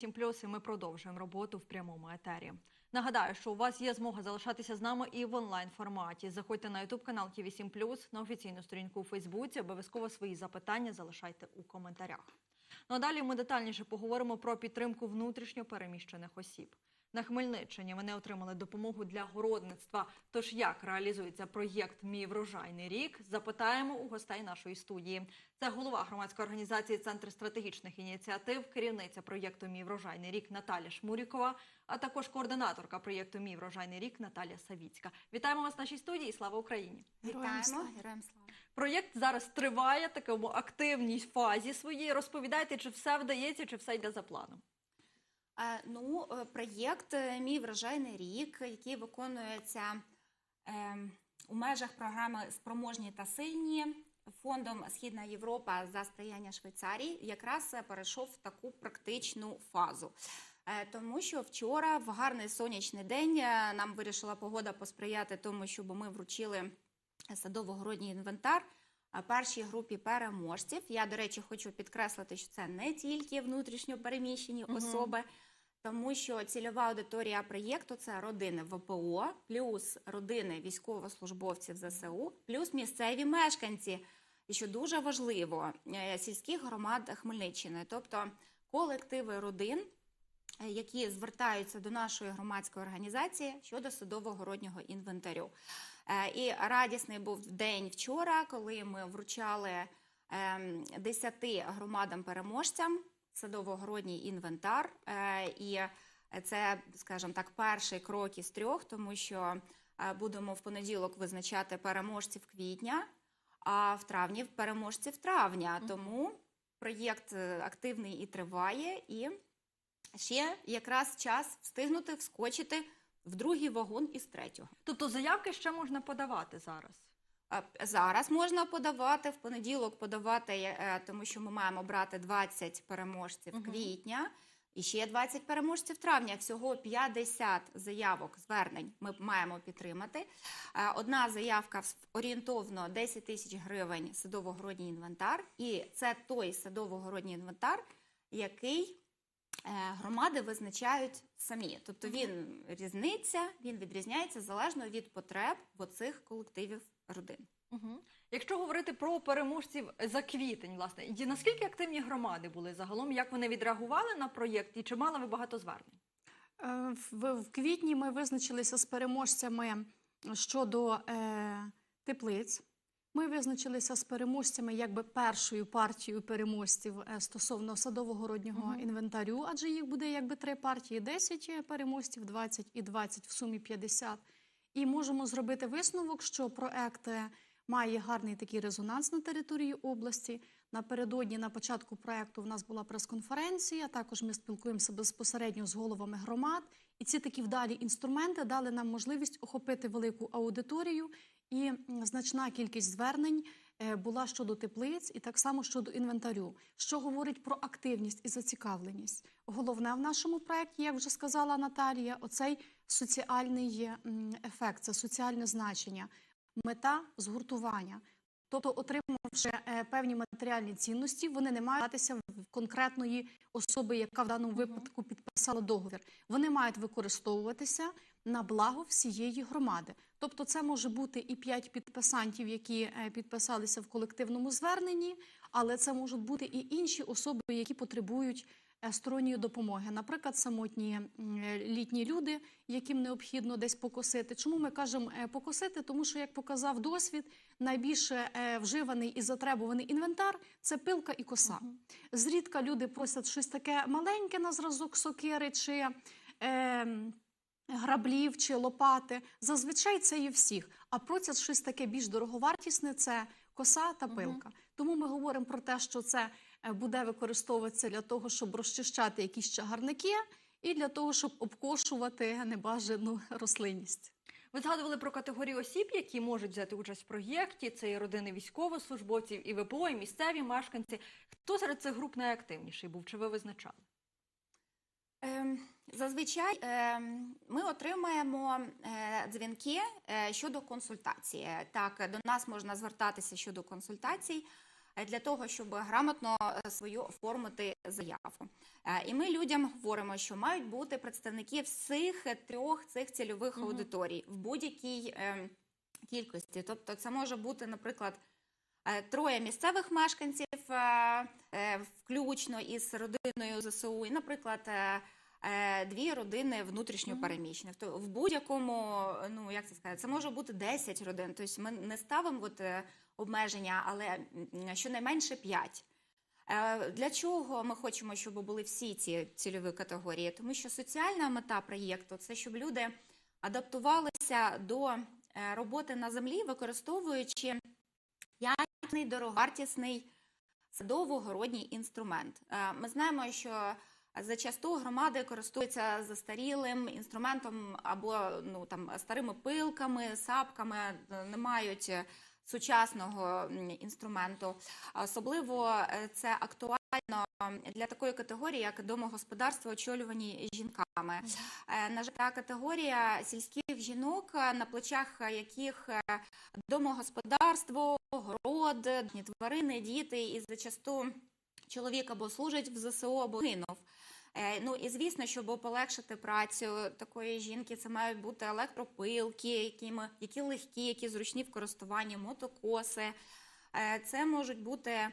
Сім плюс і ми продовжуємо роботу в прямому етері. Нагадаю, що у вас є змога залишатися з нами і в онлайн форматі. Заходьте на Ютуб канал ТВ 7 на офіційну сторінку у Фейсбуці. Обов'язково свої запитання залишайте у коментарях. Ну а далі ми детальніше поговоримо про підтримку внутрішньо переміщених осіб. На Хмельниччині вони отримали допомогу для городництва. Тож як реалізується проєкт Мій врожайний рік? Запитаємо у гостей нашої студії. Це голова громадської організації Центр стратегічних ініціатив, керівниця проєкту Мій врожайний рік Наталя Шмурікова, а також координаторка проєкту Мій врожайний рік Наталія Савіцька. Вітаємо вас в нашій студії. Слава Україні! Вітаємо, слава. героям слава. Проєкт зараз триває в такому активній фазі своїй. Розповідайте, чи все вдається, чи все йде за планом. Е, Ну, е, проєкт е, Мій врожайний рік, який виконується у межах програми Спроможні та сильні фондом Східна Європа за сприяння Швейцарії, якраз перейшов в таку практичну фазу. Тому що вчора, в гарний сонячний день, нам вирішила погода посприяти тому, щоб ми вручили садово-городній інвентар першій групі переможців. Я, до речі, хочу підкреслити, що це не тільки внутрішньо переміщені Мгм. особи, тому що цільова аудиторія проєкту це родини ВПО, плюс родини військовослужбовців ЗСУ, плюс місцеві мешканці. І що дуже важливо, е, сільських громад Хмельниччини, тобто колективи родин, е, які звертаються до нашої громадської організації щодо садово-городнього інвентарю. Е, І радісний був день вчора, коли ми вручали ем, 10 громадам-переможцям садово-городній інвентар. Е, І це, скажімо так, перший крок із трьох, тому що е, будемо в понеділок визначати переможців квітня, а в травні переможців травня. Тому проєкт е, активний і триває, і ще якраз час встигнути вскочити в другий вагон із третього. Тобто заявки ще можна подавати зараз. Зараз можна подавати в понеділок, подавати, е, тому що ми маємо брати 20 переможців Мгм. квітня і ще 20 переможців травня. Всього 50 заявок, звернень ми маємо підтримати. Е, Одна заявка орієнтовно 10 тисяч гривень садово-городній інвентар. І це той садово-городній інвентар, який е, громади визначають самі. Тобто він різниця, він відрізняється залежно від потреб оцих колективів родин. Угу. Якщо говорити про переможців за квітень, власне, і наскільки активні громади були загалом, як вони відреагували на проєкт і чи мали ви багато звернень? Е, В, в квітні ми визначилися з переможцями щодо е, теплиць. Ми визначилися з переможцями якби першою партією переможців е, стосовно садово-городнього Мгм. інвентарю, адже їх буде якби три партії: 10 переможців, 20 і 20, в сумі 50. І можемо зробити висновок, що проект е, має гарний такий резонанс на території області. Напередодні, на початку проекту, в нас була прес-конференція. Також ми спілкуємося безпосередньо з головами громад. І ці такі вдалі інструменти дали нам можливість охопити велику аудиторію. І значна кількість звернень була щодо теплиць і так само щодо інвентарю, що говорить про активність і зацікавленість. Головне в нашому проєкті, як вже сказала Наталія, оцей соціальний ефект, це соціальне значення, мета згуртування. Тобто, отримавши е, певні матеріальні цінності, вони не мають статися в конкретної особи, яка в даному випадку підписала договір. Вони мають використовуватися на благо всієї громади. Тобто, це може бути і п'ять підписантів, які е, підписалися в колективному зверненні, але це можуть бути і інші особи, які потребують е, сторонньої допомоги. Наприклад, самотні е, літні люди, яким необхідно десь покосити. Чому ми кажемо покосити? Тому що, як показав досвід, найбільше вживаний і затребуваний інвентар це пилка і коса. Зрідка люди просять щось таке маленьке на зразок сокири чи е, граблів чи лопати. Зазвичай це є всіх. А просять щось таке більш дороговартісне це коса та пилка. Тому ми говоримо про те, що це е, буде використовуватися для того, щоб розчищати якісь чагарники, і для того, щоб обкошувати небажану рослинність. Ви згадували про категорії осіб, які можуть взяти участь в проєкті. Це і родини військовослужбовців, і ВПО, і місцеві мешканці. Хто серед цих груп найактивніший був? Чи ви визначали? Ем, Зазвичай ем, ми отримаємо е, дзвінки е, щодо консультації. Так, до нас можна звертатися щодо консультацій. е, для того, щоб грамотно свою оформити заяву. І ми людям говоримо, що мають бути представники всіх трьох цих цільових аудиторій в будь-якій е, кількості. Тобто, це може бути, наприклад, троє місцевих мешканців, е, е, включно із родиною ЗСУ, і, наприклад, е, е, дві родини внутрішньопереміщених. То в будь-якому, ну як це сказати, це може бути 10 родин. Тобто ми не ставимо от, е, обмеження, але щонайменше 5. Е, Для чого ми хочемо, щоб були всі ці цільові категорії? Тому що соціальна мета проєкту це щоб люди адаптувалися до е, роботи на землі, використовуючи якісний, дороговартісний садово-городній інструмент. Е, Ми знаємо, що зачасту громади користуються застарілим інструментом або ну там старими пилками, сапками, е, не мають сучасного інструменту. Особливо е, це актуально для такої категорії, як домогосподарство, очолювані жінками. Е, На жаль, та категорія сільських жінок, е, на плечах яких е, домогосподарство, город, тварини, діти, і зачасту чоловік або служить в ЗСУ, або гинув. Ну і звісно, щоб полегшити працю такої жінки, це мають бути електропилки, які, ми- які легкі, які зручні в користуванні, мотокоси. Це можуть бути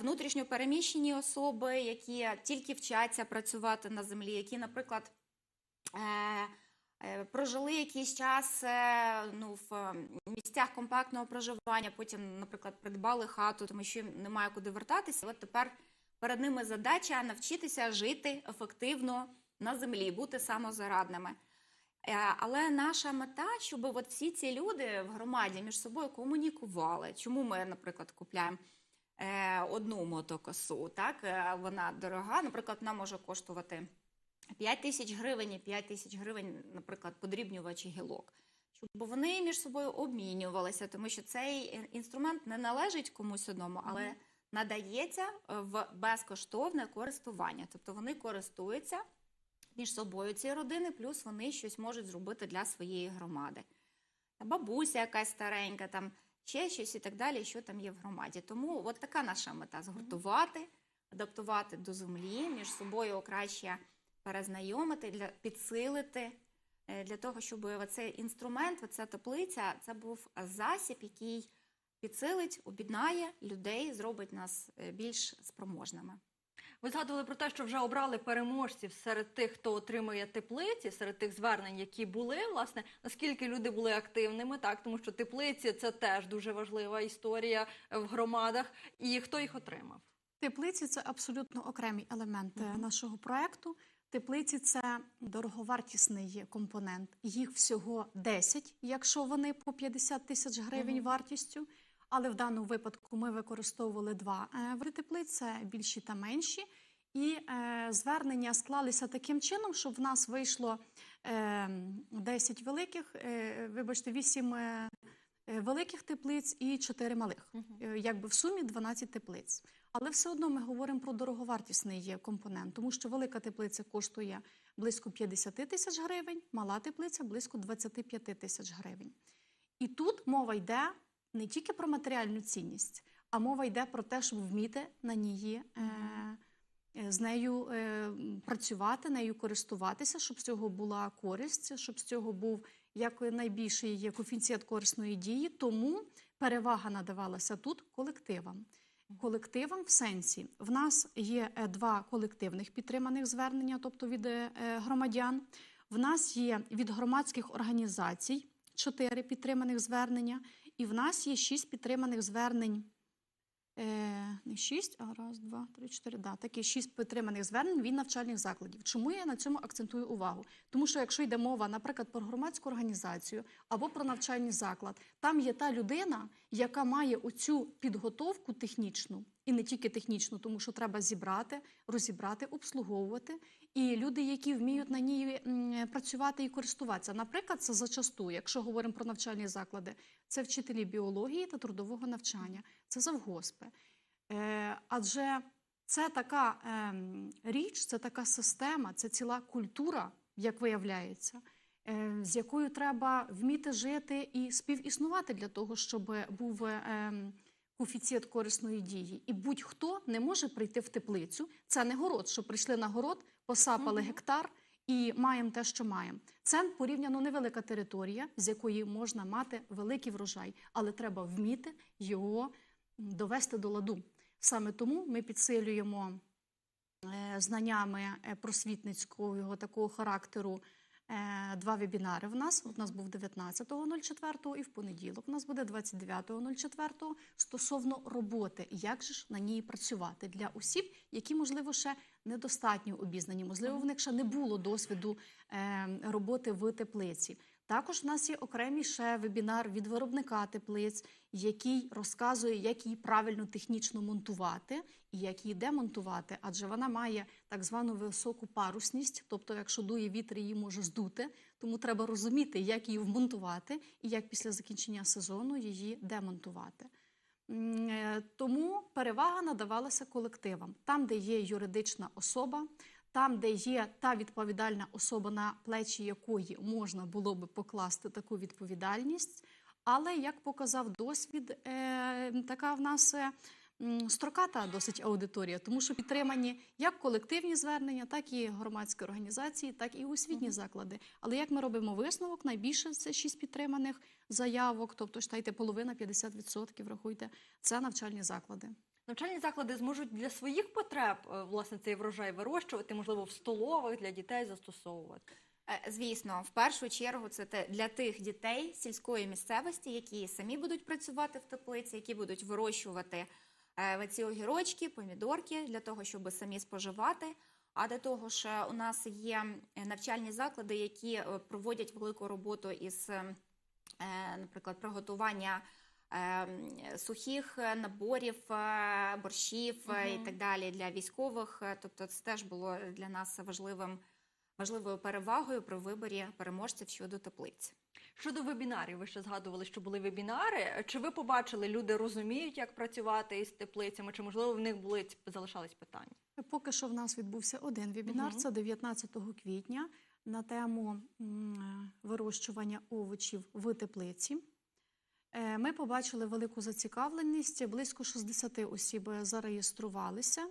внутрішньо переміщені особи, які тільки вчаться працювати на землі, які, наприклад, е, е, прожили якийсь час е, ну, в е, місцях компактного проживання, потім, наприклад, придбали хату, тому що їм немає куди вертатися. От тепер перед ними задача навчитися жити ефективно на землі, бути самозарадними. Е, Але наша мета, щоб от всі ці люди в громаді між собою комунікували. Чому ми, наприклад, купляємо е, одну мотокосу? Так, Е, вона дорога, наприклад, вона може коштувати 5 тисяч гривень і 5 тисяч гривень, наприклад, подрібнювачі гілок. Щоб вони між собою обмінювалися, тому що цей е, інструмент не належить комусь одному, але надається е, в безкоштовне користування. Тобто вони користуються між собою ці родини, плюс вони щось можуть зробити для своєї громади. Бабуся якась старенька, там ще щось і так далі, що там є в громаді. Тому от така наша мета згуртувати, адаптувати до землі, між собою краще перезнайомити, для, підсилити, е, для того, щоб цей інструмент, ця теплиця, це був засіб, який підсилить, об'єднає людей, зробить нас е, більш спроможними. Ви згадували про те, що вже обрали переможців серед тих, хто отримує теплиці, серед тих звернень, які були. Власне, наскільки люди були активними, так тому що теплиці це теж дуже важлива історія в громадах. І хто їх отримав? Теплиці це абсолютно окремий елемент е, Мгм. нашого проекту. Теплиці це дороговартісний компонент. Їх всього 10, якщо вони по 50 тисяч гривень Мгм. вартістю. Але в даному випадку ми використовували два е, види теплиць, більші та менші. І е, звернення склалися таким чином, щоб в нас вийшло е, 10 великих, е, вибачте, 8 е, е, великих теплиць і 4 малих. Е, Якби в сумі 12 теплиць. Але все одно ми говоримо про дороговартісний компонент, тому що велика теплиця коштує близько 50 тисяч гривень, мала теплиця близько 25 тисяч гривень. І тут мова йде не тільки про матеріальну цінність, а мова йде про те, щоб вміти на ній е, е, з нею е, працювати, нею користуватися, щоб з цього була користь, щоб з цього був як найбільший коефіцієнт корисної дії. Тому перевага надавалася тут колективам. Колективам в сенсі в нас є е, два колективних підтриманих звернення, тобто від е, громадян. В нас є від громадських організацій чотири підтриманих звернення, і в нас є шість підтриманих звернень. Е, не шість, а раз, два, три, чотири. Да, такі шість підтриманих звернень від навчальних закладів. Чому я на цьому акцентую увагу? Тому що якщо йде мова, наприклад, про громадську організацію або про навчальний заклад, там є та людина, яка має оцю підготовку технічну, і не тільки технічну, тому що треба зібрати, розібрати, обслуговувати. І люди, які вміють на ній працювати і користуватися. Наприклад, це зачасту, якщо говоримо про навчальні заклади, це вчителі біології та трудового навчання, це завгоспи. Е, адже це така ем, річ, це така система, це ціла культура, як виявляється, з якою треба вміти жити і співіснувати для того, щоб був ем, коефіцієнт корисної дії, і будь-хто не може прийти в теплицю. Це не город, що прийшли на город, посапали Мгм. гектар і маємо те, що маємо. Це порівняно невелика територія, з якої можна мати великий врожай, але треба вміти його довести до ладу. Саме тому ми підсилюємо е, знаннями е, просвітницького такого характеру два вебінари в нас. У нас був 19.04 і в понеділок у нас буде 29.04 стосовно роботи, як же ж на ній працювати для осіб, які, можливо, ще недостатньо обізнані, можливо, в них ще не було досвіду е, роботи в теплиці. Також в нас є окремий ще вебінар від виробника теплиць, який розказує, як її правильно технічно монтувати і як її демонтувати, адже вона має так звану високу парусність, тобто, якщо дує вітер, її може здути. Тому треба розуміти, як її вмонтувати і як після закінчення сезону її демонтувати. Е, Тому перевага надавалася колективам, там, де є юридична особа, там, де є та відповідальна особа, на плечі якої можна було би покласти таку відповідальність. Але як показав досвід, е, така в нас е, строката досить аудиторія, тому що підтримані як колективні звернення, так і громадські організації, так і освітні заклади. Але як ми робимо висновок, найбільше це шість підтриманих заявок, тобто штайте половина, 50%, рахуйте, це навчальні заклади. Навчальні заклади зможуть для своїх потреб е, власне цей врожай вирощувати, можливо, в столових для дітей застосовувати. Е, Звісно, в першу чергу це для тих дітей сільської місцевості, які самі будуть працювати в теплиці, які будуть вирощувати е, ці огірочки, помідорки для того, щоб самі споживати. А до того ж, у нас є навчальні заклади, які проводять велику роботу із, наприклад, приготування сухих е, наборів, е, борщів е, і так далі для військових. Тобто, це теж було для нас важливим важливою перевагою при виборі переможців щодо теплиць. Щодо вебінарів, ви ще згадували, що були вебінари. Чи ви побачили, люди розуміють, як працювати із теплицями, чи можливо в них були залишались питання? Поки що в нас відбувся один вебінар, Мгм. це 19 квітня на тему вирощування овочів в теплиці. Е, Ми побачили велику зацікавленість, близько 60 осіб зареєструвалися.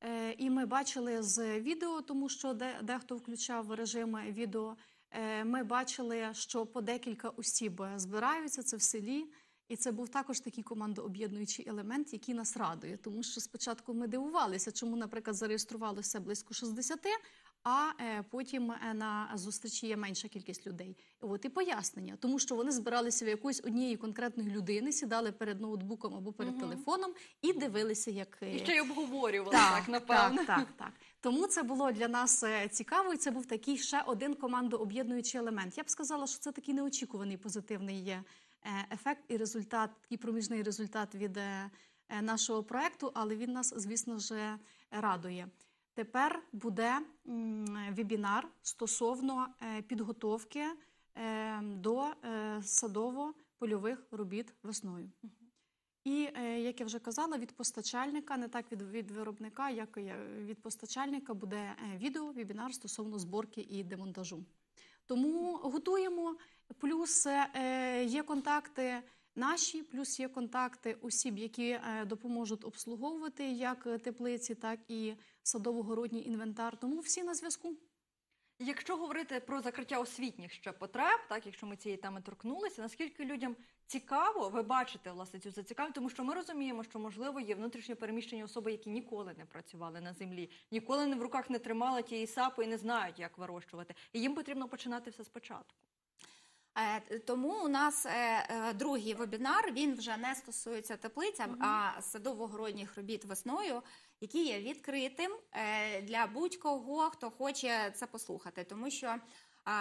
Е, І ми бачили з відео, тому що дехто включав режим відео. е, Ми бачили, що по декілька осіб збираються це в селі. І це був також такий командооб'єднуючий елемент, який нас радує. Тому що спочатку ми дивувалися, чому, наприклад, зареєструвалося близько 60, а е, потім е, на зустрічі є менша кількість людей. От і пояснення, тому що вони збиралися в якоїсь однієї конкретної людини, сідали перед ноутбуком або перед Мгм. телефоном і дивилися, як е, І ще й обговорювали так, напевно. так, так, так. Тому це було для нас цікаво, і це був такий ще один командооб'єднуючий елемент. Я б сказала, що це такий неочікуваний позитивний ефект і результат, такий проміжний результат від нашого проекту, але він нас, звісно ж, радує. Тепер буде вебінар стосовно е, підготовки е, до е, садово-польових робіт весною. І, як я вже казала, від постачальника, не так від, від виробника, як і від постачальника буде відео, вебінар стосовно зборки і демонтажу. Тому готуємо. Плюс є контакти наші, плюс є контакти осіб, які е, допоможуть обслуговувати як е, теплиці, так і садово-городній інвентар. Тому всі на зв'язку. Якщо говорити про закриття освітніх ще потреб, так якщо ми цієї теми торкнулися, наскільки людям цікаво, ви бачите власне цю зацікавленість, тому що ми розуміємо, що можливо є внутрішньо переміщені особи, які ніколи не працювали на землі, ніколи не в руках не тримали тієї сапи і не знають, як вирощувати. І їм потрібно починати все спочатку. Е, Тому у нас е, е, другий вебінар він вже не стосується теплиць, а- а садово-городніх робіт весною, який є відкритим для будь-кого, хто хоче це послухати. Тому що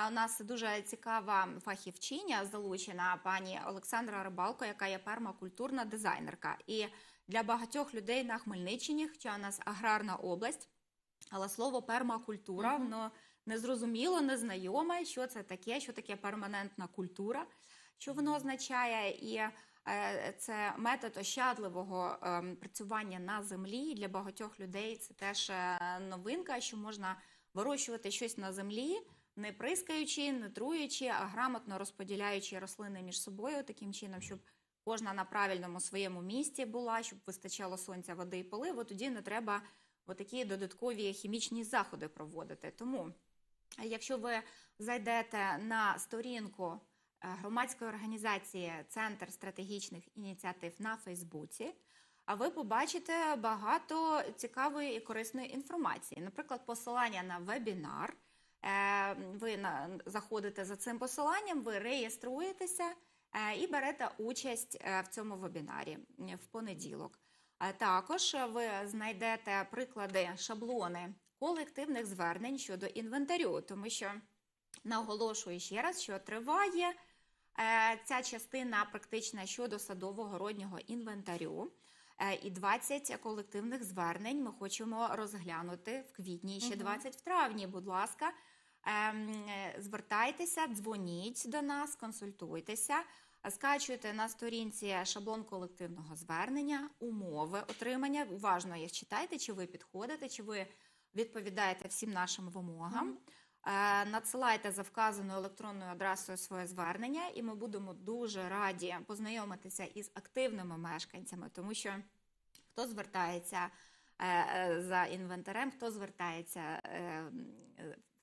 у нас дуже цікава фахівчиня залучена пані Олександра Рибалко, яка є пермакультурна дизайнерка. І для багатьох людей на Хмельниччині, хоча у нас аграрна область, але слово пермакультура воно незрозуміло, незнайоме, що це таке, що таке перманентна культура, що воно означає, і е, це метод ощадливого ем, працювання на землі. І Для багатьох людей це теж е, новинка, що можна вирощувати щось на землі, не прискаючи, не труючи, а грамотно розподіляючи рослини між собою таким чином, щоб кожна на правильному своєму місці була, щоб вистачало сонця, води і поливу, тоді не треба такі додаткові хімічні заходи проводити. Тому, якщо ви зайдете на сторінку е, громадської організації Центр стратегічних ініціатив на Фейсбуці, а ви побачите багато цікавої і корисної інформації. Наприклад, посилання на вебінар. Е, Ви заходите за цим посиланням, ви реєструєтеся е, і берете участь в цьому вебінарі в понеділок. Також ви знайдете приклади, шаблони колективних звернень щодо інвентарю, тому що наголошую ще раз, що триває е, ця частина практична щодо садово-городнього інвентарю. Е, І 20 колективних звернень ми хочемо розглянути в квітні, і ще Мгм. 20 в травні. Будь ласка, ем, звертайтеся, дзвоніть до нас, консультуйтеся. Скачуйте на сторінці шаблон колективного звернення, умови отримання. Уважно їх читайте, чи ви підходите, чи ви відповідаєте всім нашим вимогам. Е, Надсилайте за вказаною електронною адресою своє звернення, і ми будемо дуже раді познайомитися із активними мешканцями, тому що хто звертається е, е, за інвентарем, хто звертається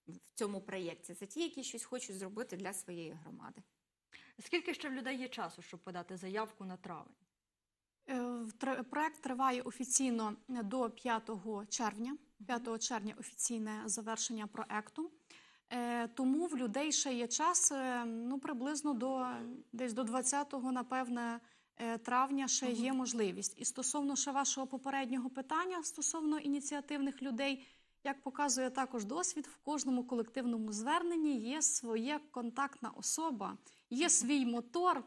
в цьому проєкті. Це ті, які щось хочуть зробити для своєї громади. Скільки ще в людей є часу, щоб подати заявку на травень? Е, Проект триває офіційно до 5 червня. 5 червня офіційне завершення проекту. Е, Тому в людей ще є час е, ну, приблизно до десь до 20-го, напевне, травня ще є можливість. І стосовно ще вашого попереднього питання стосовно ініціативних людей, як показує також досвід, в кожному колективному зверненні є своя контактна особа, є свій мотор.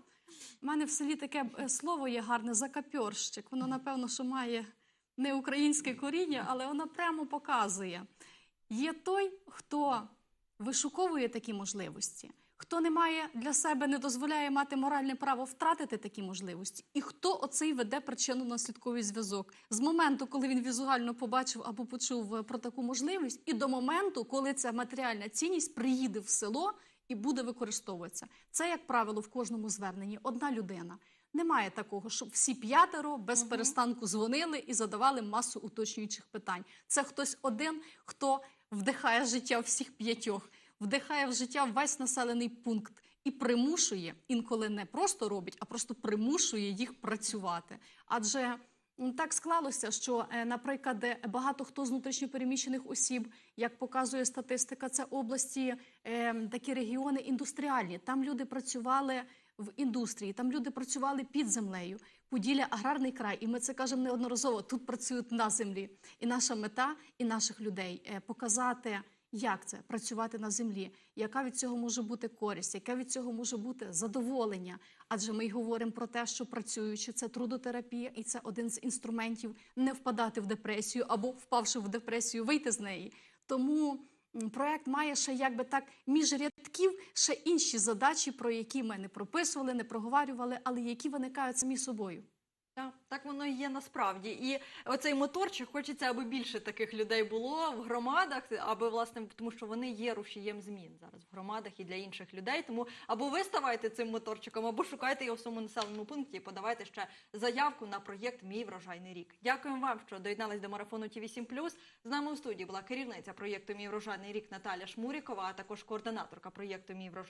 У мене в селі таке е, слово є гарне закапьорщик. Воно, напевно, що має не українське коріння, але воно прямо показує. Є той, хто вишуковує такі можливості, хто не має для себе, не дозволяє мати моральне право втратити такі можливості, і хто оцей веде причинно-наслідковий зв'язок з моменту, коли він візуально побачив або почув е, про таку можливість, і до моменту, коли ця матеріальна цінність приїде в село і буде використовуватися. Це, як правило, в кожному зверненні одна людина. Немає такого, щоб всі п'ятеро без Мгм. перестанку дзвонили і задавали масу уточнюючих питань. Це хтось один, хто вдихає життя всіх п'ятьох, вдихає в життя весь населений пункт і примушує, інколи не просто робить, а просто примушує їх працювати. Адже так склалося, що, е, наприклад, багато хто з внутрішньопереміщених осіб, як показує статистика, це області, е, такі регіони індустріальні. Там люди працювали в індустрії, там люди працювали під землею. Поділля аграрний край, і ми це кажемо неодноразово. Тут працюють на землі. І наша мета і наших людей е, показати, як це працювати на землі, яка від цього може бути користь, яке від цього може бути задоволення. Адже ми й говоримо про те, що працюючи, це трудотерапія, і це один з інструментів не впадати в депресію або впавши в депресію, вийти з неї. Тому проект має ще якби так між рядків ще інші задачі, про які ми не прописували, не проговорювали, але які виникають самі собою. Так, воно і є насправді. І оцей моторчик хочеться, аби більше таких людей було в громадах, аби власне, тому що вони є рушієм змін зараз в громадах і для інших людей. Тому або ви ставайте цим моторчиком, або шукайте його в своєму населеному пункті і подавайте ще заявку на проєкт Мій врожайний рік. Дякуємо вам, що доєднались до марафону ТІВІ 7 З нами у студії була керівниця проєкту Мій врожайний рік Наталя Шмурікова, а також координаторка проєкту Мій врожайний.